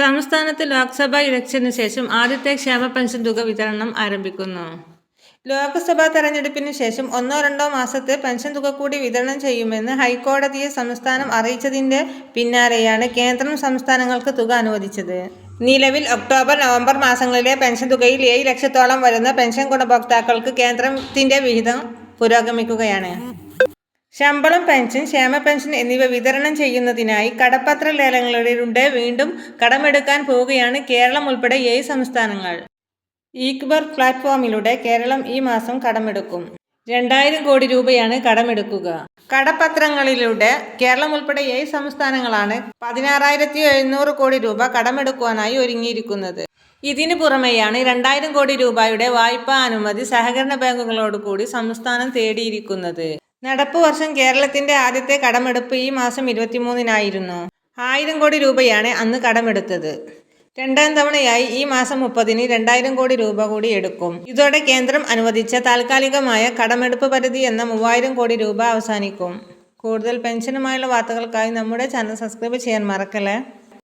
സംസ്ഥാനത്ത് ലോക്സഭാ ഇലക്ഷന് ശേഷം ആദ്യത്തെ ക്ഷേമ പെൻഷൻ തുക വിതരണം ആരംഭിക്കുന്നു. ലോക്സഭാ തെരഞ്ഞെടുപ്പിന് ശേഷം ഒന്നോ രണ്ടോ മാസത്തെ പെൻഷൻ തുക കൂടി വിതരണം ചെയ്യുമെന്ന് ഹൈക്കോടതിയെ സംസ്ഥാനം അറിയിച്ചതിന്റെ പിന്നാലെയാണ് കേന്ദ്രം സംസ്ഥാനങ്ങൾക്ക് തുക അനുവദിച്ചത്. നിലവിൽ ഒക്ടോബർ നവംബർ മാസങ്ങളിലെ പെൻഷൻ തുകയിൽ ഏഴ് ലക്ഷത്തോളം വരുന്ന പെൻഷൻ ഗുണഭോക്താക്കൾക്ക് കേന്ദ്രത്തിന്റെ വിഹിതം പുരോഗമിക്കുകയാണ്. ശമ്പളം പെൻഷൻ ക്ഷേമ പെൻഷൻ എന്നിവ വിതരണം ചെയ്യുന്നതിനായി കടപ്പത്ര ലേലങ്ങളിലൂടെ വീണ്ടും കടമെടുക്കാൻ പോവുകയാണ് കേരളം ഉൾപ്പെടെ ഏഴ് സംസ്ഥാനങ്ങൾ. ഈക്ബർ പ്ലാറ്റ്ഫോമിലൂടെ കേരളം ഈ മാസം കടമെടുക്കും. രണ്ടായിരം കോടി രൂപയാണ് കടമെടുക്കുക. കടപ്പത്രങ്ങളിലൂടെ കേരളം ഉൾപ്പെടെ ഏഴ് സംസ്ഥാനങ്ങളാണ് പതിനാറായിരത്തി എഴുന്നൂറ് കോടി രൂപ കടമെടുക്കുവാനായി ഒരുങ്ങിയിരിക്കുന്നത്. ഇതിനു പുറമെയാണ് രണ്ടായിരം കോടി രൂപയുടെ വായ്പാ അനുമതി സഹകരണ ബാങ്കുകളോട് കൂടി സംസ്ഥാനം തേടിയിരിക്കുന്നത്. നടപ്പ് വർഷം കേരളത്തിന്റെ ആദ്യത്തെ കടമെടുപ്പ് ഈ മാസം ഇരുപത്തിമൂന്നിനായിരുന്നു. ആയിരം കോടി രൂപയാണ് അന്ന് കടമെടുത്തത്. രണ്ടാം തവണയായി ഈ മാസം മുപ്പതിന് രണ്ടായിരം കോടി രൂപ കൂടി എടുക്കും. ഇതോടെ കേന്ദ്രം അനുവദിച്ച താൽക്കാലികമായ കടമെടുപ്പ് പരിധി എന്ന മൂവായിരം കോടി രൂപ അവസാനിക്കും. കൂടുതൽ പെൻഷനുമായുള്ള വാർത്തകൾക്കായി നമ്മുടെ ചാനൽ സബ്സ്ക്രൈബ് ചെയ്യാൻ മറക്കല്ലേ?